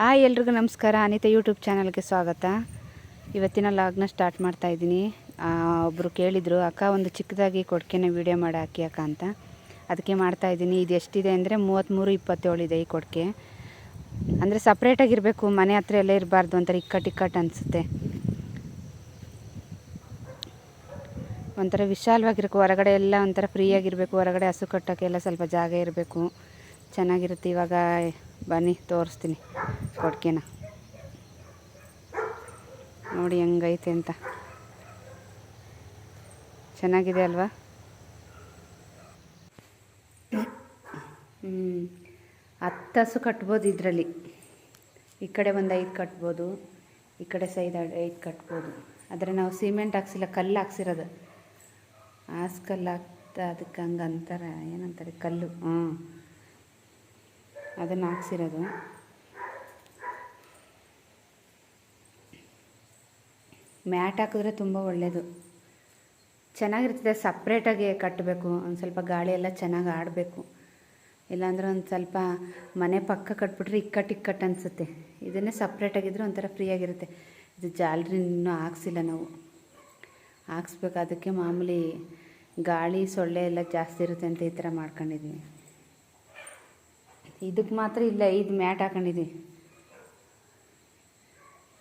Hi ಎಲ್ರಿಗೂ ನಮಸ್ಕಾರ. Anita YouTube ಚಾನಲ್ಗೆ ಸ್ವಾಗತ. ಇವತ್ತಿನ ಲಾಗ್ನ ಸ್ಟಾರ್ಟ್ ಮಾಡ್ತಾ ಇದ್ದೀನಿ. ಒಬ್ಬರು ಕೇಳಿದರು, ಅಕ್ಕ, ಒಂದು ಚಿಕ್ಕದಾಗಿ ಕೊಡ್ಕೆನ ವೀಡಿಯೋ ಮಾಡಿ ಹಾಕಿ ಅಕ್ಕ ಅಂತ. ಅದಕ್ಕೆ ಮಾಡ್ತಾ ಇದ್ದೀನಿ. ಇದು ಎಷ್ಟಿದೆ ಅಂದರೆ ಮೂವತ್ತ್ಮೂರು ಇಪ್ಪತ್ತೇಳು ಇದೆ ಈ ಕೊಡ್ಕೆ. ಅಂದರೆ ಸಪ್ರೇಟಾಗಿರಬೇಕು ಮನೆ ಹತ್ರ ಎಲ್ಲ ಇರಬಾರ್ದು ಒಂಥರ ಇಕ್ಕಟ್ಟು ಇಕ್ಕಟ್ ಅನಿಸುತ್ತೆ. ಒಂಥರ ವಿಶಾಲವಾಗಿರಬೇಕು. ಹೊರಗಡೆ ಎಲ್ಲ ಒಂಥರ ಫ್ರೀಯಾಗಿರಬೇಕು ಹೊರಗಡೆ ಹಸು ಕಟ್ಟೋಕ್ಕೆಲ್ಲ ಸ್ವಲ್ಪ ಜಾಗ ಇರಬೇಕು. ಚೆನ್ನಾಗಿರುತ್ತೆ. ಇವಾಗ ಬನ್ನಿ, ತೋರಿಸ್ತೀನಿ ಕೊಡ್ಕೆನ ನೋಡಿ ಹೆಂಗೈತೆ ಅಂತ. ಚೆನ್ನಾಗಿದೆ ಅಲ್ವಾ? ಹ್ಞೂ ಹತ್ತು ಹಸು ಕಟ್ಬೋದು ಇದರಲ್ಲಿ. ಈ ಕಡೆ ಒಂದು ಐದು ಕಟ್ಬೋದು, ಈ ಕಡೆ ಸೈಡ್ ಐದು ಕಟ್ಬೋದು. ಆದರೆ ನಾವು ಸಿಮೆಂಟ್ ಹಾಕ್ಸಿಲ್ಲ, ಕಲ್ಲು ಹಾಕ್ಸಿರೋದು. ಹಾಸ್ಕಲ್ಲು ಹಾಕ್ತಾ ಅದಕ್ಕೆ ಹಂಗೆ ಅಂತಾರೆ ಏನಂತಾರೆ ಕಲ್ಲು. ಹ್ಞೂ ಅದನ್ನು ಹಾಕ್ಸಿರೋದು. ಮ್ಯಾಟ್ ಹಾಕಿದ್ರೆ ತುಂಬ ಒಳ್ಳೆಯದು ಚೆನ್ನಾಗಿರ್ತದೆ ಸಪ್ರೇಟಾಗಿ ಕಟ್ಟಬೇಕು ಒಂದು ಸ್ವಲ್ಪ ಗಾಳಿ ಎಲ್ಲ ಚೆನ್ನಾಗಿ ಆಡಬೇಕು. ಇಲ್ಲಾಂದ್ರೆ ಒಂದು ಸ್ವಲ್ಪ ಮನೆ ಪಕ್ಕ ಕಟ್ಬಿಟ್ರೆ ಇಕ್ಕಟ್ಟು ಇಕ್ಕಟ್ಟು ಅನಿಸುತ್ತೆ. ಇದನ್ನೇ ಸಪ್ರೇಟಾಗಿದ್ದರೆ ಒಂಥರ ಫ್ರೀಯಾಗಿರುತ್ತೆ ಇದು ಜಾಲ್ರಿ ಇನ್ನೂ ಹಾಕ್ಸಿಲ್ಲ ನಾವು. ಹಾಕ್ಸ್ಬೇಕು. ಅದಕ್ಕೆ ಮಾಮೂಲಿ ಗಾಳಿ ಸೊಳ್ಳೆ ಎಲ್ಲ ಜಾಸ್ತಿ ಇರುತ್ತೆ ಅಂತ ಈ ಥರ ಮಾಡ್ಕೊಂಡಿದ್ದೀವಿ ಇದಕ್ಕೆ ಮಾತ್ರ ಇಲ್ಲ, ಇದು ಮ್ಯಾಟ್ ಹಾಕೊಂಡಿದ್ದೀವಿ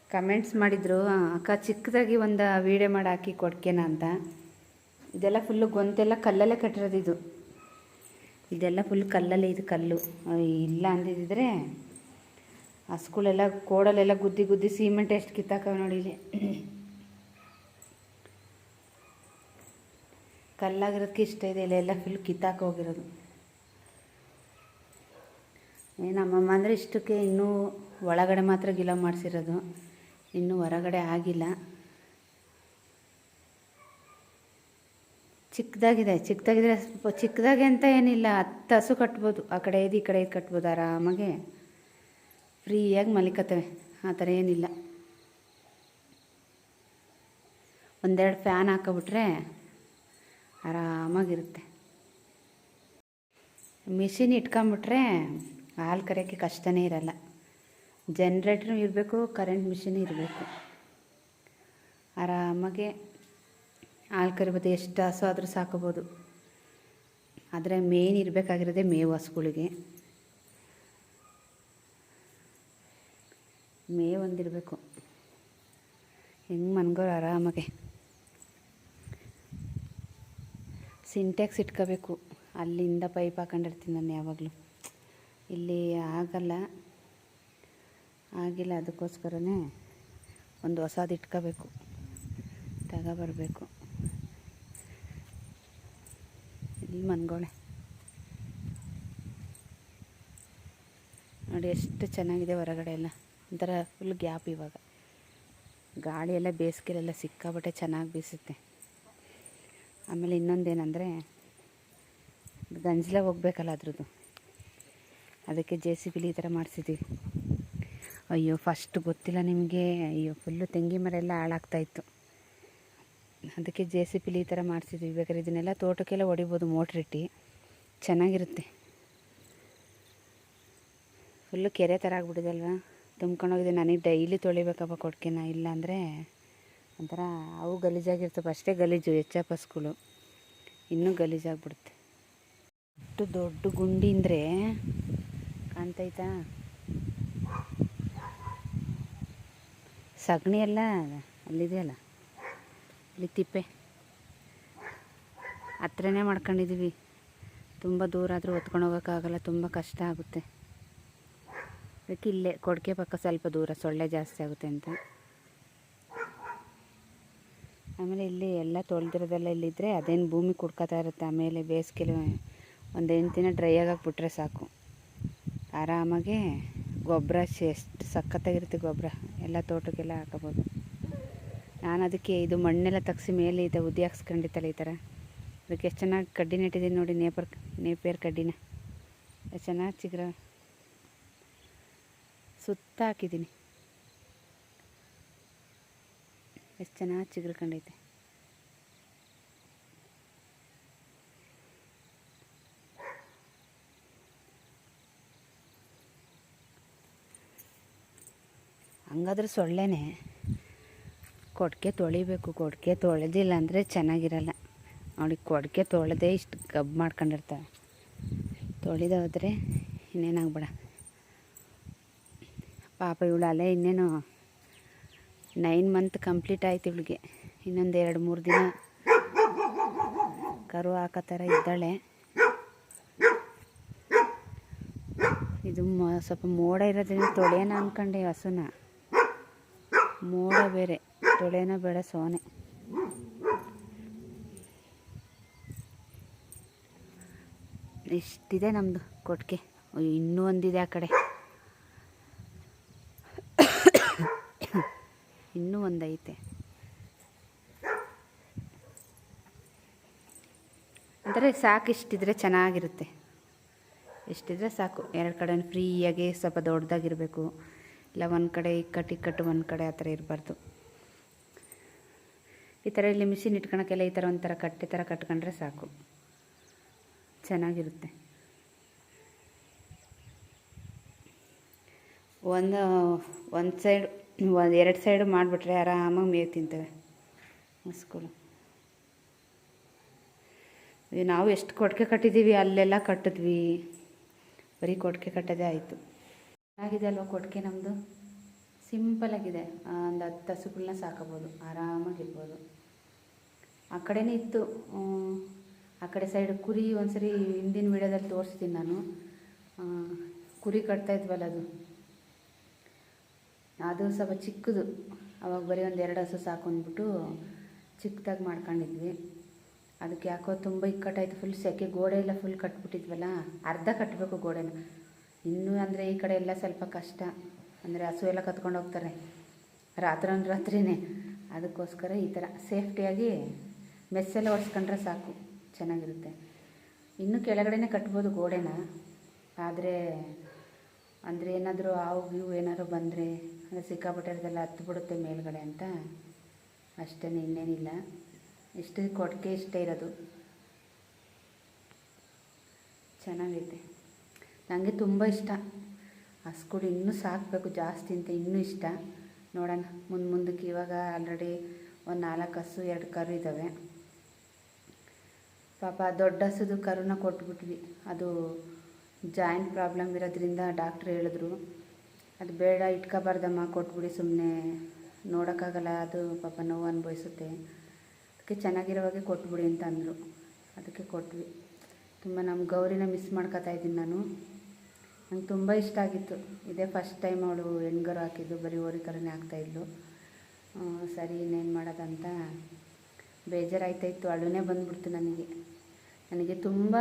ಕಮೆಂಟ್ಸ್ ಮಾಡಿದರು ಅಕ್ಕ ಚಿಕ್ಕದಾಗಿ ಒಂದು ವೀಡಿಯೋ ಮಾಡಿ ಹಾಕಿ ಕೊಡ್ಕೇನ ಅಂತ. ಇದೆಲ್ಲ ಫುಲ್ಲು ಗೊಂತೆಲ್ಲ ಕಲ್ಲಲ್ಲೇ ಕಟ್ಟಿರೋದು ಇದು. ಇದೆಲ್ಲ ಫುಲ್ ಕಲ್ಲಲ್ಲೇ ಇದು ಕಲ್ಲು. ಇಲ್ಲ ಅಂದಿದ್ದರೆ ಹಸ್ಗಳೆಲ್ಲ ಕೋಡಲೆಲ್ಲ ಗುದ್ದಿ ಗುದ್ದಿ ಸಿಮೆಂಟ್ ಎಷ್ಟು ಕಿತ್ತಾಕವ ನೋಡಿ ಇಲ್ಲಿ. ಕಲ್ಲಾಗಿರೋದಕ್ಕೆ ಇಷ್ಟ ಇದೆ ಇಲ್ಲ ಎಲ್ಲ ಫುಲ್ ಕಿತ್ತಾಕ ಹೋಗಿರೋದು. ಏ ನಮ್ಮಮ್ಮ ಅಂದರೆ ಇಷ್ಟಕ್ಕೆ ಇನ್ನೂ ಒಳಗಡೆ ಮಾತ್ರ ಗಿಲ ಮಾಡಿಸಿರೋದು. ಇನ್ನೂ ಹೊರಗಡೆ ಆಗಿಲ್ಲ. ಚಿಕ್ಕದಾಗಿದೆ, ಚಿಕ್ಕದಾಗಿದ್ರೆ ಸ್ವಲ್ಪ ಚಿಕ್ಕದಾಗೆ ಅಂತ ಏನಿಲ್ಲ. ಹತ್ತು ಹಸು ಕಟ್ಬೋದು. ಆ ಕಡೆ ಇದು, ಈ ಕಡೆ ಇದು ಕಟ್ಬೋದು ಆರಾಮಾಗೆ. ಫ್ರೀಯಾಗಿ ಮಲಿಕತ್ತವೆ. ಆ ಥರ ಏನಿಲ್ಲ. ಒಂದೆರಡು ಫ್ಯಾನ್ ಹಾಕೊಬಿಟ್ರೆ ಆರಾಮಾಗಿರುತ್ತೆ. ಮಿಷಿನ್ ಇಟ್ಕೊಂಬಿಟ್ರೆ ಹಾಲು ಕರೆಯೋಕ್ಕೆ ಕಷ್ಟನೇ ಇರಲ್ಲ. ಜನ್ರೇಟ್ರು ಇರಬೇಕು ಕರೆಂಟ್ ಮಿಷಿನ್ ಇರಬೇಕು. ಆರಾಮಾಗೆ ಹಾಲು ಕರಿಬೋದು, ಎಷ್ಟು ಹಸು ಆದರೂ ಸಾಕೋಬೋದು. ಆದರೆ ಮೇನ್ ಇರಬೇಕಾಗಿರೋದೇ ಮೇವು ಹಸುಗಳಿಗೆ. ಮೇವು ಒಂದಿರಬೇಕು. ಹೆಂಗೆ ಮನ್ಗೋರು ಆರಾಮಾಗೆ. ಸಿಂಟ್ಯಾಕ್ಸ್ ಇಟ್ಕೋಬೇಕು. ಅಲ್ಲಿಂದ ಪೈಪ್ ಹಾಕೊಂಡಿರ್ತೀನಿ ನಾನು ಯಾವಾಗಲೂ. ಇಲ್ಲಿ ಆಗಲ್ಲ. ಆಗಿಲ್ಲ ಅದಕ್ಕೋಸ್ಕರನೇ ಒಂದು ಹೊಸದು ಇಟ್ಕೋಬೇಕು. ತಗೊಬರ್ಬೇಕು. ಇಲ್ಲಿ ಮನ್ಗೋಳೆ. ನೋಡಿ ಎಷ್ಟು ಚೆನ್ನಾಗಿದೆ ಹೊರಗಡೆ ಎಲ್ಲ. ಒಂಥರ ಫುಲ್ ಗ್ಯಾಪ್ ಇವಾಗ. ಗಾಳಿ ಎಲ್ಲ ಬೇಸಿಗೆಲೆಲ್ಲ ಸಿಕ್ಕಾಬಟ್ಟೆ ಚೆನ್ನಾಗಿ ಬೀಸುತ್ತೆ. ಆಮೇಲೆ ಇನ್ನೊಂದೇನೆಂದರೆ ಗಂಜಲ ಹೋಗ್ಬೇಕಲ್ಲ ಅದ್ರದ್ದು. ಅದಕ್ಕೆ ಜೆ ಸಿ ಬಿಲಿ ಈ ಥರ ಮಾಡಿಸಿದ್ದೀವಿ. ಅಯ್ಯೋ ಫಸ್ಟ್ ಗೊತ್ತಿಲ್ಲ ನಿಮಗೆ. ಅಯ್ಯೋ ಫುಲ್ಲು ತೆಂಗಿ ಮರ ಎಲ್ಲ ಹಾಳಾಗ್ತಾಯಿತ್ತು. ಅದಕ್ಕೆ ಜೆ ಸಿ ಬಿಲಿ ಈ ಥರ ಮಾಡಿಸಿದ್ವಿ ಬೇಕಾದ್ರೆ ಇದನ್ನೆಲ್ಲ ತೋಟಕ್ಕೆಲ್ಲ ಹೊಡಿಬೋದು ಮೋಟ್ರಿಟ್ಟು ಚೆನ್ನಾಗಿರುತ್ತೆ. ಫುಲ್ಲು ಕೆರೆ ಥರ ಆಗ್ಬಿಟ್ಟಿದಲ್ವಾ ತುಂಬ್ಕೊಂಡೋಗಿದೆ ನನಗೆ ಡೈಲಿ ತೊಳಿಬೇಕಪ್ಪ ಕೊಡ್ಕೆನ. ಇಲ್ಲಾಂದರೆ ಒಂಥರ ಅವು ಗಲೀಜಾಗಿರ್ತವೆ. ಅಷ್ಟೇ ಗಲೀಜು, ಎಚ್ ಎಫ್ ಎಸ್ಗಳು ಇನ್ನೂ ಗಲೀಜಾಗ್ಬಿಡುತ್ತೆ. ಅಷ್ಟು ದೊಡ್ಡ ಗುಂಡಿ ಅಂದರೆ ಕಾಣ್ತೈತಾ ಸಗಣಿ ಎಲ್ಲ ಅಲ್ಲಿದೆಯಲ್ಲ? ಇಲ್ಲಿ ತಿಪ್ಪೆ. ಹತ್ರನೇ ಮಾಡ್ಕೊಂಡಿದ್ದೀವಿ ತುಂಬ ದೂರ ಆದರೂ ಹೊತ್ಕೊಂಡು ಹೋಗೋಕ್ಕಾಗಲ್ಲ, ತುಂಬ ಕಷ್ಟ ಆಗುತ್ತೆ. ಅದಕ್ಕೆ ಇಲ್ಲೇ ಕೊಡಕೆ ಪಕ್ಕ ಸ್ವಲ್ಪ ದೂರ, ಸೊಳ್ಳೆ ಜಾಸ್ತಿ ಆಗುತ್ತೆ ಅಂತ. ಆಮೇಲೆ ಇಲ್ಲಿ ಎಲ್ಲ ತೊಳೆದಿರೋದೆಲ್ಲ ಇಲ್ಲಿದ್ದರೆ ಅದೇನು ಭೂಮಿ ಕುಡ್ಕೋತಾ ಇರುತ್ತೆ, ಆಮೇಲೆ ಬೇಸಿಗೆಲಿ ಒಂದು ಎಂಟು ದಿನ ಡ್ರೈ ಆಗಾಕ್ಬಿಟ್ರೆ ಸಾಕು. ಆರಾಮಾಗಿ ಗೊಬ್ಬರ ಎಷ್ಟು ಸಖತ್ತಾಗಿರುತ್ತೆ ಗೊಬ್ಬರ. ಎಲ್ಲ ತೋಟಕ್ಕೆಲ್ಲ ಹಾಕೋಬೋದು. ನಾನು ಅದಕ್ಕೆ ಇದು ಮಣ್ಣೆಲ್ಲ ತಗ್ಸಿ ಮೇಲೆ ಇದೆ ಉದ್ದಿ ಹಾಕ್ಸ್ಕೊಂಡಿತ್ತಲ್ಲ ಈ ಥರ. ಅದಕ್ಕೆ ಎಷ್ಟು ಚೆನ್ನಾಗಿ ಕಡ್ಡಿ ನೆಟ್ಟಿದ್ದೀನಿ ನೋಡಿ, ನೇಪರ್ ನೇಪೇರ್ ಕಡ್ಡಿನ. ಎಷ್ಟು ಚೆನ್ನಾಗಿ ಚಿಗ್ರ. ಸುತ್ತ ಹಾಕಿದ್ದೀನಿ ಎಷ್ಟು ಚೆನ್ನಾಗಿ ಚಿಗುರ್ಕೊಂಡೈತೆ. ಹಂಗಾದ್ರೆ ಸೊಳ್ಳೆನೇ. ಕೊಡ್ಕೆ ತೊಳಿಬೇಕು, ಕೊಡ್ಕೆ ತೊಳೆದಿಲ್ಲ ಅಂದರೆ ಚೆನ್ನಾಗಿರಲ್ಲ. ಅವ್ಳಿಗೆ ಕೊಡ್ಕೆ ತೊಳೆದೆ ಇಷ್ಟು ಗಬ್ ಮಾಡ್ಕೊಂಡಿರ್ತಾಳೆ. ತೊಳೆದ ಹೋದರೆ ಇನ್ನೇನಾಗ್ಬೇಡ. ಪಾಪ ಇವಳು ಅಲ್ಲೇ ಇನ್ನೇನು ನೈನ್ ಮಂತ್ ಕಂಪ್ಲೀಟ್ ಆಯ್ತು ಇವಳಿಗೆ. ಇನ್ನೊಂದು ಎರಡು, ಮೂರು ದಿನ ಕರು ಹಾಕೋ ಥರ ಇದ್ದಾಳೆ. ಇದು ಸ್ವಲ್ಪ ಮೋಡ ಇರೋದ್ರಿಂದ ತೊಳೆಯೋಣ ಅಂದ್ಕೊಂಡೆ ಹಸುನ. ಮೋಡ ಬೇರೆ, ತೊಳೆನ ಬೇಡ ಸೋನೆ. ಇಷ್ಟಿದೆ ನಮ್ಮದು ಕೊಟ್ಟಿಗೆ ಇನ್ನೂ ಒಂದಿದೆ ಆ ಕಡೆ. ಇನ್ನೂ ಒಂದೈತೆ. ಅಂದರೆ ಸಾಕು ಇಷ್ಟಿದ್ರೆ ಚೆನ್ನಾಗಿರುತ್ತೆ. ಇಷ್ಟಿದ್ರೆ ಸಾಕು. ಎರಡು ಕಡೆ ಫ್ರೀಯಾಗಿ ಸ್ವಲ್ಪ ದೊಡ್ಡದಾಗಿರಬೇಕು ಇಲ್ಲ, ಒಂದು ಕಡೆ ಇಕ್ಕಟ್ಟು ಇಕ್ಕಟ್ಟು ಒಂದು ಕಡೆ ಆ ಥರ ಇರಬಾರ್ದು. ಈ ಥರ ಇಲ್ಲಿ ಮಿಷಿನ್ ಇಟ್ಕೊಳಕ್ಕೆಲ್ಲ ಈ ಥರ ಒಂಥರ ಕಟ್ಟಿ ಥರ ಕಟ್ಕೊಂಡ್ರೆ ಸಾಕು. ಚೆನ್ನಾಗಿರುತ್ತೆ. ಒಂದು ಒಂದು ಸೈಡ್, ಒಂದು ಎರಡು ಸೈಡು ಮಾಡಿಬಿಟ್ರೆ ಆರಾಮಾಗಿ ಮೇವು ತಿಂತವೆ. ಹಸ್ಗಳು ನಾವು ಎಷ್ಟು ಕೊಟ್ಟಿಗೆ ಕಟ್ಟಿದ್ದೀವಿ ಅಲ್ಲೆಲ್ಲ ಕಟ್ಟಿದ್ವಿ. ಬರೀ ಕೊಟ್ಟಿಗೆ ಕಟ್ಟೋದೇ ಆಯಿತು. ಚೆನ್ನಾಗಿದೆ ಅಲ್ವ ಕೊಟ್ಟಿಗೆ ನಮ್ಮದು ಸಿಂಪಲಾಗಿದೆ ಒಂದು ಹತ್ತು ಹಸುಗಳನ್ನ ಸಾಕೋಬೋದು. ಆರಾಮಾಗಿರ್ಬೋದು. ಆ ಕಡೆನೇ ಇತ್ತು. ಆ ಕಡೆ ಸೈಡ್ ಕುರಿ ಒಂದ್ಸರಿ ಹಿಂದಿನ ವಿಡಿಯೋದಲ್ಲಿ ತೋರಿಸ್ತೀನಿ ನಾನು. ಕುರಿ ಕಟ್ತಾ ಇದ್ವಲ್ಲ ಅದು. ಅದು ಸ್ವಲ್ಪ ಚಿಕ್ಕದು. ಅವಾಗ ಬರೀ ಒಂದು ಎರಡು ಹಸು ಸಾಕೊಂಡ್ಬಿಟ್ಟು ಚಿಕ್ಕದಾಗಿ ಮಾಡ್ಕೊಂಡಿದ್ವಿ. ಅದಕ್ಕೆ ಯಾಕೋ ತುಂಬ ಇಕ್ಕಟ್ಟಾಯಿತು. ಫುಲ್ ಸೆಕೆ ಗೋಡೆ ಎಲ್ಲ ಫುಲ್ ಕಟ್ಬಿಟ್ಟಿದ್ವಲ್ಲ. ಅರ್ಧ ಕಟ್ಟಬೇಕು ಗೋಡೆನ. ಇನ್ನೂ ಅಂದರೆ ಈ ಕಡೆ ಎಲ್ಲ ಸ್ವಲ್ಪ ಕಷ್ಟ. ಅಂದರೆ ಹಸು ಎಲ್ಲ ಕತ್ಕೊಂಡು ಹೋಗ್ತಾರೆ. ರಾತ್ರಿ ರಾತ್ರಿನೇ. ಅದಕ್ಕೋಸ್ಕರ ಈ ಥರ ಸೇಫ್ಟಿಯಾಗಿ ಮೆಸ್ಸೆಲ್ಲ ಒರೆಸ್ಕೊಂಡ್ರೆ ಸಾಕು. ಚೆನ್ನಾಗಿರುತ್ತೆ. ಇನ್ನೂ ಕೆಳಗಡೆನೇ ಕಟ್ಬೋದು ಗೋಡೆನ. ಆದರೆ ಅಂದರೆ ಏನಾದರೂ ಹಾವು ಗೀವು ಏನಾದ್ರು ಬಂದರೆ ಅಂದರೆ ಸಿಕ್ಕಾಪಟ್ಟೆದೆಲ್ಲ ಹತ್ತು ಬಿಡುತ್ತೆ ಮೇಲ್ಗಡೆ ಅಂತ ಅಷ್ಟೇ ಇನ್ನೇನಿಲ್ಲ. ಇಷ್ಟು ಕೊಟ್ಟಿಗೆ ಇಷ್ಟೇ ಇರೋದು. ಚೆನ್ನಾಗೈತೆ. ನನಗೆ ತುಂಬ ಇಷ್ಟ. ಹಸ್ಗಳು ಇನ್ನೂ ಸಾಕಬೇಕು ಜಾಸ್ತಿ ಅಂತ ಇನ್ನೂ ಇಷ್ಟ. ನೋಡೋಣ, ಮುಂದೆ ಮುಂದಕ್ಕೆ ಇವಾಗ ಆಲ್ರೆಡಿ ಒಂದು ನಾಲ್ಕು ಹಸು, ಎರಡು ಕರು ಇದ್ದಾವೆ ಪಾಪ ದೊಡ್ಡ ಹಸುದು ಕರುನ ಕೊಟ್ಬಿಟ್ವಿ. ಅದು ಜಾಯಿಂಟ್ ಪ್ರಾಬ್ಲಮ್ ಇರೋದ್ರಿಂದ ಡಾಕ್ಟ್ರ್ ಹೇಳಿದ್ರು. ಅದು ಬೇಡ, ಇಟ್ಕೋಬಾರ್ದಮ್ಮ, ಕೊಟ್ಬಿಡಿ ಸುಮ್ಮನೆ ನೋಡೋಕ್ಕಾಗಲ್ಲ, ಅದು ಪಾಪ ನೋವು ಅನುಭವಿಸುತ್ತೆ. ಅದಕ್ಕೆ ಚೆನ್ನಾಗಿರೋವಾಗೆ ಕೊಟ್ಬಿಡಿ ಅಂತ ಅಂದರು. ಅದಕ್ಕೆ ಕೊಟ್ವಿ. ತುಂಬ ನಮ್ಮ ಗೌರಿನ ಮಿಸ್ ಮಾಡ್ಕೊತಾ ಇದ್ದೀನಿ ನಾನು. ನಂಗೆ ತುಂಬ ಇಷ್ಟ ಆಗಿತ್ತು. ಇದೇ ಫಸ್ಟ್ ಟೈಮ್ ಅವಳು ಹೆಣ್ಗರು ಹಾಕಿದ್ದು ಬರೀ ಓರಿಕರನೇ ಹಾಕ್ತಾಯಿದ್ಲು ಆ, ಸರಿ ಇನ್ನೇನು ಮಾಡೋದಂತ? ಬೇಜಾರಾಯ್ತಾಯಿತ್ತು ಅಳುನೇ ಬಂದ್ಬಿಡ್ತು ನನಗೆ. ನನಗೆ ತುಂಬ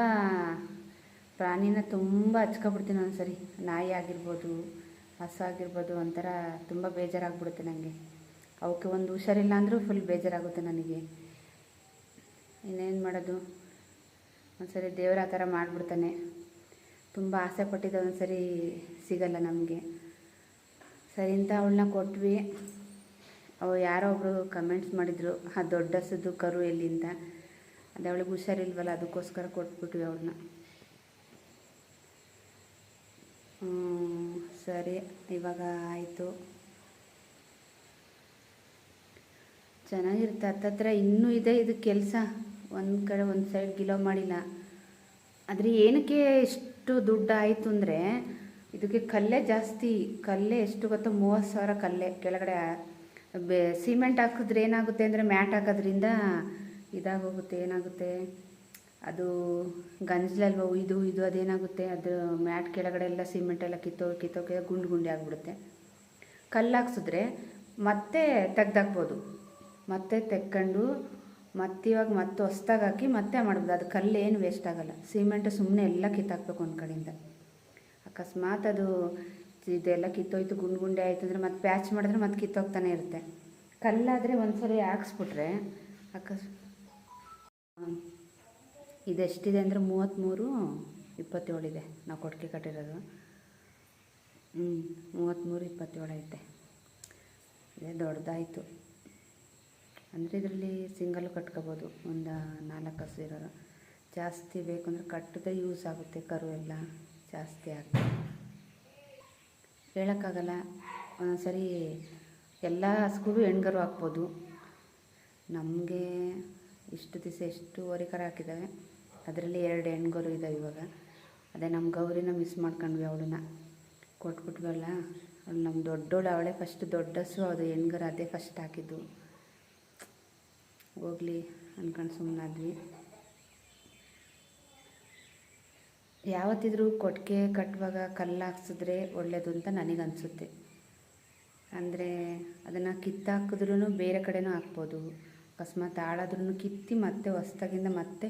ಪ್ರಾಣಿನ ತುಂಬ ಹಚ್ಕೊಬಿಡ್ತೀನಿ ಒಂದ್ಸರಿ ನಾಯಿ ಆಗಿರ್ಬೋದು ಹಸು ಆಗಿರ್ಬೋದು ಒಂಥರ ತುಂಬ ಬೇಜಾರಾಗ್ಬಿಡುತ್ತೆ ನನಗೆ ಅವಕ್ಕೆ ಒಂದು ಹುಷಾರಿಲ್ಲ ಅಂದರೂ ಫುಲ್ ಬೇಜಾರಾಗುತ್ತೆ ನನಗೆ. ಇನ್ನೇನು ಮಾಡೋದು? ಒಂದ್ಸರಿ ದೇವ್ರ ಆ ಥರ ಮಾಡಿಬಿಡ್ತಾನೆ. ತುಂಬ ಆಸೆ ಪಟ್ಟಿದ್ದೆ ಒಂದು ಸರಿ ಸಿಗಲ್ಲ ನಮಗೆ. ಸರಿ ಅಂತ ಅವಳನ್ನ ಕೊಟ್ವಿ. ಅವು ಯಾರೋ ಒಬ್ಬರು ಕಮೆಂಟ್ಸ್ ಮಾಡಿದರು, ಆ ದೊಡ್ಡ ಸುದ್ದು ಕರು ಎಲ್ಲಿಂದ ಅದು ಅವಳಿಗೆ ಹುಷಾರಿಲ್ವಲ್ಲ, ಅದಕ್ಕೋಸ್ಕರ ಕೊಟ್ಬಿಟ್ವಿ ಅವ್ರನ್ನ ಸರಿ, ಇವಾಗ ಆಯಿತು. ಚೆನ್ನಾಗಿರುತ್ತೆ, ಹತ್ತತ್ರ ಇನ್ನೂ ಇದೆ ಇದು ಕೆಲಸ. ಒಂದು ಕಡೆ ಒಂದು ಸೈಡ್ ಗಿಲೋ ಮಾಡಿಲ್ಲ. ಆದರೆ ಏನಕ್ಕೆ ಇಷ್ಟು ದುಡ್ಡು ಆಯಿತು ಅಂದರೆ ಇದಕ್ಕೆ ಕಲ್ಲೇ ಜಾಸ್ತಿ, ಕಲ್ಲೇ ಎಷ್ಟು ಗೊತ್ತೋ? ಮೂವತ್ತು ಸಾವಿರ ಕಲ್ಲೇ. ಕೆಳಗಡೆ, ಬೆ, ಸಿಮೆಂಟ್ ಹಾಕಿದ್ರೆ ಏನಾಗುತ್ತೆ ಅಂದರೆ ಮ್ಯಾಟ್ ಹಾಕೋದ್ರಿಂದ ಇದಾಗೋಗುತ್ತೆ. ಏನಾಗುತ್ತೆ? ಅದು ಗಂಜಲಲ್ವ ಇದು ಇದು ಅದೇನಾಗುತ್ತೆ? ಅದು ಮ್ಯಾಟ್ ಕೆಳಗಡೆ ಎಲ್ಲ ಸಿಮೆಂಟ್ ಎಲ್ಲ ಕಿತ್ತೋ ಕಿತ್ತೋಕೆ ಗುಂಡು ಗುಂಡಿ ಆಗಿಬಿಡುತ್ತೆ. ಕಲ್ಲು ಹಾಕ್ಸಿದ್ರೆ ಮತ್ತೆ ತೆಗ್ದಾಕ್ಬೋದು. ಮತ್ತೆ ತೆಕ್ಕೊಂಡು ಮತ್ತೆ ಇವಾಗ ಮತ್ತೆ ಹೊಸ್ದಾಗಿ ಹಾಕಿ ಮತ್ತೆ ಮಾಡ್ಬೋದು. ಅದು ಕಲ್ಲು ಏನು ವೇಸ್ಟ್ ಆಗೋಲ್ಲ. ಸಿಮೆಂಟ್ ಸುಮ್ಮನೆ ಎಲ್ಲ ಕಿತ್ತಾಕ್ಬೇಕು ಒಂದು ಕಡೆಯಿಂದ. ಅಕಸ್ಮಾತ್ ಅದು ಇದೆಲ್ಲ ಕಿತ್ತೋಯ್ತು, ಗುಂಡು ಗುಂಡೆ ಆಯಿತು ಅಂದರೆ ಮತ್ತೆ ಪ್ಯಾಚ್ ಮಾಡಿದ್ರೆ ಮತ್ತೆ ಕಿತ್ತೋಗ್ತಾನೆ ಇರುತ್ತೆ. ಕಲ್ಲಾದರೆ ಒಂದ್ಸರಿ ಹಾಕ್ಸ್ಬಿಟ್ರೆ ಅಕಸ್ ಇದೆಷ್ಟಿದೆ ಅಂದರೆ ಮೂವತ್ತ್ಮೂರು ಇಪ್ಪತ್ತೇಳಿದೆ ನಾವು ಕೊಟ್ಟಿಗೆ ಕಟ್ಟಿರೋದು. ಹ್ಞೂ ಮೂವತ್ತ್ಮೂರು ಇಪ್ಪತ್ತೇಳು ಐತೆ. ಇದೇ ದೊಡ್ಡದಾಯಿತು. ಅಂದರೆ ಇದರಲ್ಲಿ ಸಿಂಗಲ್ ಕಟ್ಕೋಬೋದು. ಒಂದು ನಾಲ್ಕು ಹಸು ಜಾಸ್ತಿ ಬೇಕು ಅಂದರೆ ಕಟ್ಟದೆ ಯೂಸ್ ಆಗುತ್ತೆ ಕರು ಎಲ್ಲ. ಜಾಸ್ತಿ ಆಗ್ತದೆ ಹೇಳೋಕ್ಕಾಗಲ್ಲ. ಒಂದೊಂದ್ಸರಿ ಎಲ್ಲ ಹಸ್ಗೂ ಹೆಣ್ಗರು ಹಾಕ್ಬೋದು. ನಮಗೆ ಇಷ್ಟು ದಿವಸ ಎಷ್ಟು ಕರ ಹಾಕಿದ್ದಾವೆ ಅದರಲ್ಲಿ ಎರಡು ಹೆಣ್ಗರು ಇದ್ದಾವೆ ಇವಾಗ. ಅದೇ ನಮ್ಮ ಗೌರಿನ ಮಿಸ್ ಮಾಡ್ಕೊಂಡ್ವಿ ಅವಳನ್ನ. ಕೊಟ್ಬಿಟ್ವಲ್ಲ, ಅವಳು ನಮ್ಮ ದೊಡ್ಡೋಳು, ಅವಳೇ ಫಸ್ಟ್ ದೊಡ್ಡಸು ಅದು ಹೆಣ್ಗರು ಅದೇ ಫಸ್ಟ್ ಹಾಕಿದ್ದು. ಹೋಗ್ಲಿ ಅಂದ್ಕೊಂಡು ಸುಮ್ಮನಾದ್ವಿ ಯಾವತ್ತಿದ್ರೂ ಕೊಟ್ಟಿಗೆ ಕಟ್ಟುವಾಗ ಕಲ್ಲು ಹಾಕ್ಸಿದ್ರೆ ಒಳ್ಳೆಯದು ಅಂತ ನನಗೆ ಅನಿಸುತ್ತೆ ಅಂದರೆ ಅದನ್ನು ಕಿತ್ತಾಕಿದ್ರೂ ಬೇರೆ ಕಡೆನೂ ಹಾಕ್ಬೋದು. ಅಕಸ್ಮಾತ್ ಆಳಾದ್ರೂ ಕಿತ್ತಿ ಮತ್ತೆ ಹೊಸ್ದಾಗಿಂದ ಮತ್ತೆ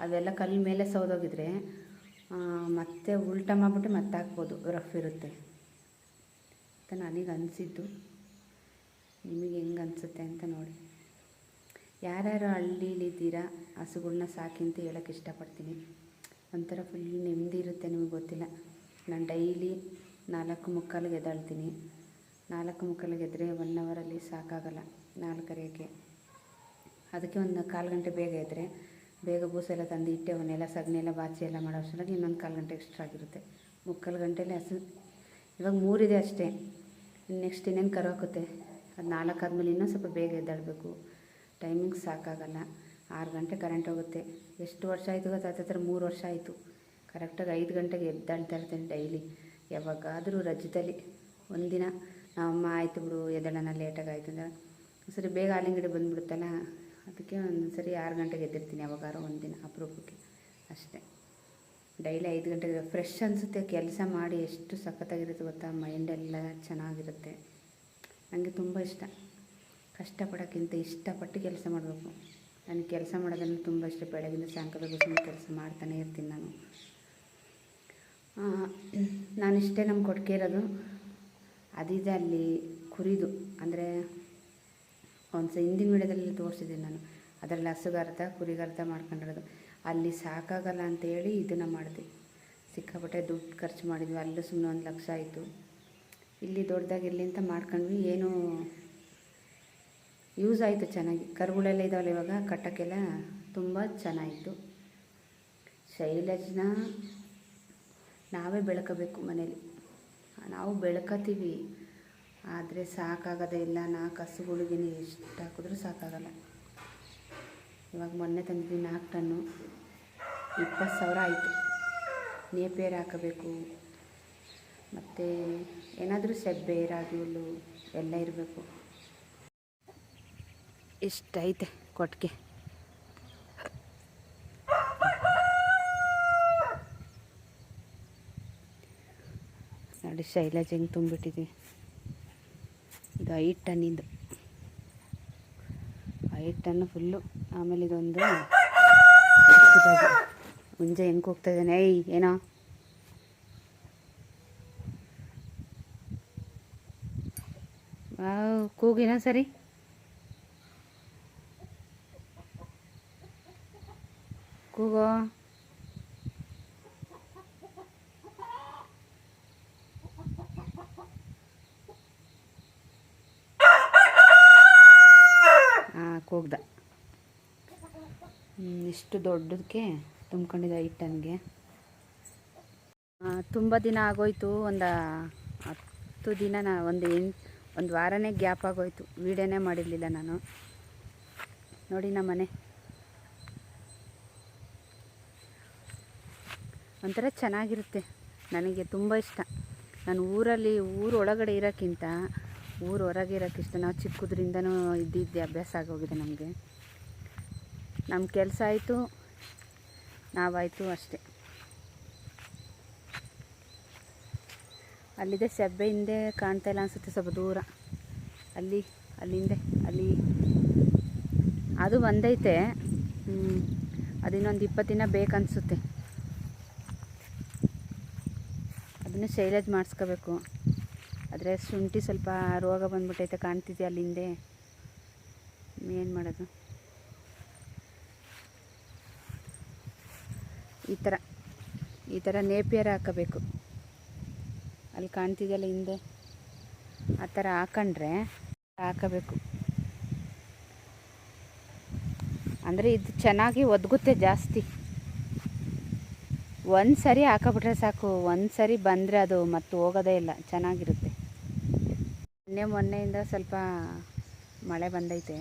ಅದೆಲ್ಲ ಕಲ್ಲು ಮೇಲೆ ಸೌದೋಗಿದ್ರೆ ಮತ್ತೆ ಉಲ್ಟ ಮಾಡಿಬಿಟ್ಟು ಮತ್ತೆ ಹಾಕ್ಬೋದು. ರಫ್ ಇರುತ್ತೆ ಅಂತ ನನಗೆ ಅನಿಸಿದ್ದು ನಿಮಗೆ ಹೆಂಗನ್ಸುತ್ತೆ ಅಂತ ನೋಡಿ. ಯಾರ್ಯಾರು ಹಳ್ಳಿಲಿದ್ದೀರಾ? ಹಸುಗಳ್ನ ಸಾಕಿ ಅಂತ ಹೇಳಕ್ಕೆ ಇಷ್ಟಪಡ್ತೀನಿ. ಒಂಥರ ಫುಲ್ ನೆಮ್ಮದಿ ಇರುತ್ತೆ ನಿಮಗೆ ಗೊತ್ತಿಲ್ಲ. ನಾನು ಡೈಲಿ ನಾಲ್ಕು ಮುಕ್ಕಾಲಿಗೆ ಎದ್ದಾಳ್ತೀನಿ. ನಾಲ್ಕು ಮುಕ್ಕಾಲಿಗೆ ಎದ್ದರೆ ಒನ್ ಅವರಲ್ಲಿ ಸಾಕಾಗಲ್ಲ ನಾಲ್ಕರೆಗೆ. ಅದಕ್ಕೆ ಒಂದು ಕಾಲು ಗಂಟೆ ಬೇಗ ಎದ್ದರೆ ಬೇಗ ಬೂಸೆಲ್ಲ ತಂದು ಇಟ್ಟೆ ಅವನ್ನೆಲ್ಲ ಸಗಣಿ ಎಲ್ಲ ಬಾಚಿ ಎಲ್ಲ ಮಾಡೋ ಅಷ್ಟರಲ್ಲಿ ಇನ್ನೊಂದು ಕಾಲು ಗಂಟೆ ಎಕ್ಸ್ಟ್ರಾ ಆಗಿರುತ್ತೆ. ಮುಕ್ಕಾಲು ಗಂಟೆಲಿ ಹಸು ಇವಾಗ ಮೂರಿದೆ ಅಷ್ಟೇ. ನೆಕ್ಸ್ಟ್ ಇನ್ನೇನು ಕರು ಹಾಕುತ್ತೆ? ಅದು ನಾಲ್ಕು ಆದಮೇಲೆ ಇನ್ನೂ ಸ್ವಲ್ಪ ಬೇಗ ಎದ್ದಾಳಬೇಕು. ಟೈಮಿಂಗ್ ಸಾಕಾಗಲ್ಲ. ಆರು ಗಂಟೆ ಕರೆಂಟ್ ಹೋಗುತ್ತೆ. ಎಷ್ಟು ವರ್ಷ ಆಯಿತು ಗೊತ್ತಾ? ಹತ್ರ ಮೂರು ವರ್ಷ ಆಯಿತು. ಕರೆಕ್ಟಾಗಿ ಐದು ಗಂಟೆಗೆ ಎದ್ದಾಳ್ತಾ ಇರ್ತೀನಿ ಡೈಲಿ ಯಾವಾಗಾದರೂ ರಜದಲ್ಲಿ ಒಂದಿನ. ನಮ್ಮಮ್ಮ ಆಯಿತು ಬಿಡು, ಎದ್ದೇಳೋಣ ಲೇಟಾಗಿ ಆಯಿತು ಅಂದ್ರೆ ಸರಿ ಬೇಗ ಆಲಿಂಗಡಿ ಬಂದುಬಿಡುತ್ತಲ್ಲ? ಅದಕ್ಕೆ ಒಂದು ಸರಿ ಆರು ಗಂಟೆಗೆ ಎದ್ದಿರ್ತೀನಿ ಯಾವಾಗಾರು ಒಂದಿನ ಅಪರೂಪಕ್ಕೆ. ಅಷ್ಟೇ. ಡೈಲಿ ಐದು ಗಂಟೆಗೆ ಫ್ರೆಶ್ ಅನಿಸುತ್ತೆ. ಕೆಲಸ ಮಾಡಿ ಎಷ್ಟು ಸಖತ್ತಾಗಿರುತ್ತೆ ಗೊತ್ತಾ? ಮೈಂಡೆಲ್ಲ ಚೆನ್ನಾಗಿರುತ್ತೆ. ನನಗೆ ತುಂಬ ಇಷ್ಟ. ಕಷ್ಟಪಡೋಕ್ಕಿಂತ ಇಷ್ಟಪಟ್ಟು ಕೆಲಸ ಮಾಡಬೇಕು. ನನಗೆ ಕೆಲಸ ಮಾಡೋದಂದ್ರೆ ತುಂಬ ಇಷ್ಟ ಬೆಳಗಿಂದ ಸಾಯಂಕಾಲ ಸುಮ್ಮನೆ ಕೆಲಸ ಮಾಡ್ತಾನೆ ಇರ್ತೀನಿ ನಾನು. ನಾನಿಷ್ಟೇ ನಮ್ಮ ಕೊಟ್ಟಿಗೆ ಇರೋದು. ಅದಿದೆ ಅಲ್ಲಿ ಕುರಿದು. ಅಂದರೆ ಒಂದು ಸ ಹಿಂದಿನ ವಿಡಿಯೋದಲ್ಲಿ ತೋರಿಸಿದ್ದೀನಿ ನಾನು. ಅದರಲ್ಲಿ ಹಸುಗರ್ಧ ಕುರಿಗರ್ಧ ಮಾಡ್ಕೊಂಡಿರೋದು. ಅಲ್ಲಿ ಸಾಕಾಗಲ್ಲ ಅಂತೇಳಿ ಇದನ್ನು ಮಾಡಿದೆ. ಸಿಕ್ಕಾಪಟ್ಟೆ ದುಡ್ಡು ಖರ್ಚು ಮಾಡಿದ್ವಿ. ಅಲ್ಲೂ ಸುಮ್ಮನೆ ಒಂದು ಲಕ್ಷ ಆಯಿತು. ಇಲ್ಲಿ ದೊಡ್ಡದಾಗಿರಲಿ ಅಂತ ಮಾಡ್ಕೊಂಡ್ವಿ. ಏನೂ ಯೂಸ್ ಆಯಿತು ಚೆನ್ನಾಗಿ. ಕರುಗಳೆಲ್ಲ ಇದ್ದಾವಲ್ಲ ಇವಾಗ, ಕಟ್ಟೋಕ್ಕೆಲ್ಲ ತುಂಬ ಚೆನ್ನಾಯಿತು. ಶೈಲಜ್ನ ನಾವೇ ಬೆಳ್ಕೋಬೇಕು ಮನೇಲಿ. ನಾವು ಬೆಳ್ಕೋತೀವಿ. ಆದರೆ ಸಾಕಾಗೋದೇ ಇಲ್ಲ. ನಾಲ್ಕು ಹಸುಗಳಿಗೆ ಎಷ್ಟು ಹಾಕಿದ್ರೂ ಸಾಕಾಗಲ್ಲ. ಇವಾಗ ಮೊನ್ನೆ ತಂದಿದ್ದೀನಿ ನಾಲ್ಕು ಟನ್ನು. ಇಪ್ಪತ್ತು ಸಾವಿರ ಆಯಿತು. ನೇಪೇರ್ ಹಾಕಬೇಕು. ಮತ್ತು ಏನಾದರೂ ಸೆಬ್ಬೆ ರಾಗಿ ಹುಲ್ಲು ಎಲ್ಲ ಇರಬೇಕು. ಇಷ್ಟೈತೆ ಕೊಟ್ಟಿಗೆ ನೋಡಿ ಶೈಲಜ್ ಹೆಂಗೆ ತುಂಬಿಟ್ಟಿದ್ವಿ ಇದು ಐದು ಟನ್ನಿಂದು ಐದು ಟನ್ನು ಫುಲ್ಲು ಆಮೇಲೆ ಇದೊಂದು ಮುಂಜೆ ಹೆಂಗೆ ಹೋಗ್ತಾ ಇದ್ದಾನೆ? ಏಯ್, ಏನೋ? ಕೂಗಿನ ಸರಿ? ಕೂಗೋ ಹಾಂ ಕೂಗ್ದ ಇಷ್ಟು ದೊಡ್ಡದಕ್ಕೆ ತುಂಬ್ಕೊಂಡಿದ್ದೆ ಹಿಟ್ಟನಿಗೆ ಟನ್ಗೆ. ತುಂಬ ದಿನ ಆಗೋಯ್ತು. ಒಂದು ಹತ್ತು ದಿನ ನಾ, ಒಂದು ಎಂಟು ಒಂದು ವಾರನೇ ಗ್ಯಾಪ್ ಆಗೋಯ್ತು. ವೀಡಿಯೋನೇ ಮಾಡಿರಲಿಲ್ಲ ನಾನು. ನೋಡಿ ನಮ್ಮ ಒಂಥರ ಚೆನ್ನಾಗಿರುತ್ತೆ. ನನಗೆ ತುಂಬ ಇಷ್ಟ. ನಾನು ಊರಲ್ಲಿ, ಊರು ಒಳಗಡೆ ಇರೋಕ್ಕಿಂತ ಊರು ಹೊರಗೆ ಇರೋಕ್ಕಿಷ್ಟ ನಾವು ಚಿಕ್ಕದ್ರಿಂದನೂ ಇದ್ದಿದ್ದೆ ಅಭ್ಯಾಸ ಆಗೋಗಿದೆ ನಮಗೆ. ನಮ್ಮ ಕೆಲಸ ಆಯಿತು, ನಾವಾಯಿತು ಅಷ್ಟೇ. ಅಲ್ಲಿದೆ ಸೆಬ್ಬೆ ಹಿಂದೆ ಕಾಣ್ತಾ ಇಲ್ಲ ಅನಿಸುತ್ತೆ ಸ್ವಲ್ಪ ದೂರ. ಅಲ್ಲಿ, ಅಲ್ಲಿಂದೆ, ಅಲ್ಲಿ. ಅದು ಬಂದೈತೆ ಅದು ಇನ್ನೊಂದು ಇಪ್ಪತ್ತು ದಿನ ಬೇಕನ್ಸುತ್ತೆ. ಅದನ್ನು ಶೈಲಜ್ ಮಾಡಿಸ್ಕೋಬೇಕು. ಆದರೆ ಶುಂಠಿ ಸ್ವಲ್ಪ ರೋಗ ಬಂದ್ಬಿಟ್ಟೈತೆ ಕಾಣ್ತಿದ್ದೆ ಅಲ್ಲಿಂದೆ. ಏನು ಮಾಡೋದು? ಈ ಥರ ಈ ಥರ ನೇಪಿಯರ್ ಹಾಕಬೇಕು. ಅಲ್ಲಿ ಕಾಣ್ತಿದೆಯಲ್ಲ ಹಿಂದೆ? ಆ ಥರ ಹಾಕೊಂಡ್ರೆ ಹಾಕಬೇಕು. ಅಂದರೆ ಇದು ಚೆನ್ನಾಗಿ ಒದಗುತ್ತೆ ಜಾಸ್ತಿ. ಒಂದು ಸರಿ ಹಾಕಬಿಟ್ರೆ ಸಾಕು, ಒಂದು ಸರಿ ಬಂದರೆ ಅದು ಮತ್ತೆ ಹೋಗೋದೇ ಇಲ್ಲ, ಚೆನ್ನಾಗಿರುತ್ತೆ. ಮೊನ್ನೆ ಮೊನ್ನೆಯಿಂದ ಸ್ವಲ್ಪ ಮಳೆ ಬಂದೈತೆ.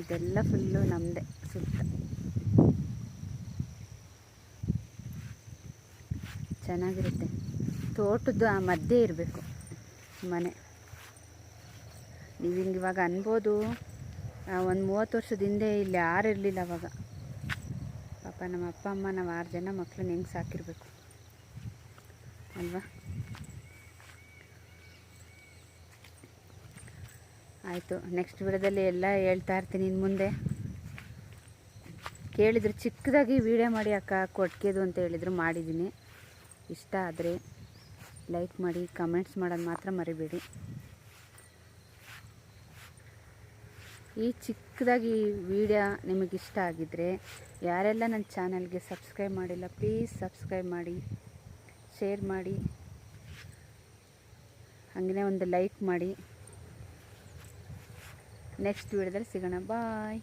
ಇದೆಲ್ಲ ಫುಲ್ಲು ನಮ್ಮದೇ ಸುತ್ತ. ಚೆನ್ನಾಗಿರುತ್ತೆ. ತೋಟದ್ದು ಆ ಮಧ್ಯೆ ಇರಬೇಕು, ಮನೆ. ನೀವು ಹಿಂಗೆ ಇವಾಗ ಅನ್ಬೋದು. ಒಂದು ಮೂವತ್ತು ವರ್ಷದ ಹಿಂದೆ ಇಲ್ಲಿ ಯಾರು ಇರಲಿಲ್ಲ ಅವಾಗ. ಪಾಪ ನಮ್ಮ ಅಪ್ಪ, ಅಮ್ಮ ನಾವು ಆರು ಜನ ಮಕ್ಕಳನ್ನ ಹೆಂಗೆ ಸಾಕಿರಬೇಕು ಅಲ್ವಾ? ಆಯಿತು ನೆಕ್ಸ್ಟ್ ವಿಡಿಯೋದಲ್ಲಿ ಎಲ್ಲ ಹೇಳ್ತಾ ಇರ್ತೀನಿ ಇನ್ನು ಮುಂದೆ. ಕೇಳಿದ್ರು ಚಿಕ್ಕದಾಗಿ ವೀಡಿಯೋ ಮಾಡಿ ಅಕ್ಕ ಕೊಟ್ಕೇದು ಅಂತ ಹೇಳಿದರು, ಮಾಡಿದ್ದೀನಿ. ಇಷ್ಟ ಆದರೆ ಲೈಕ್ ಮಾಡಿ ಕಮೆಂಟ್ಸ್ ಮಾಡೋದು ಮಾತ್ರ ಮರಿಬೇಡಿ. ಈ ಚಿಕ್ಕದಾಗಿ ವಿಡಿಯೋ ನಿಮಗೆ ಇಷ್ಟ ಆಗಿದ್ದರೆ ಯಾರೆಲ್ಲ ನನ್ನ ಚಾನಲ್ಗೆ ಸಬ್ಸ್ಕ್ರೈಬ್ ಮಾಡಿಲ್ಲ ಪ್ಲೀಸ್ ಸಬ್ಸ್ಕ್ರೈಬ್ ಮಾಡಿ ಶೇರ್ ಮಾಡಿ ಹಾಗೆಯೇ ಒಂದು ಲೈಕ್ ಮಾಡಿ. ನೆಕ್ಸ್ಟ್ ವಿಡಿಯೋದಲ್ಲಿ ಸಿಗೋಣ. ಬಾಯ್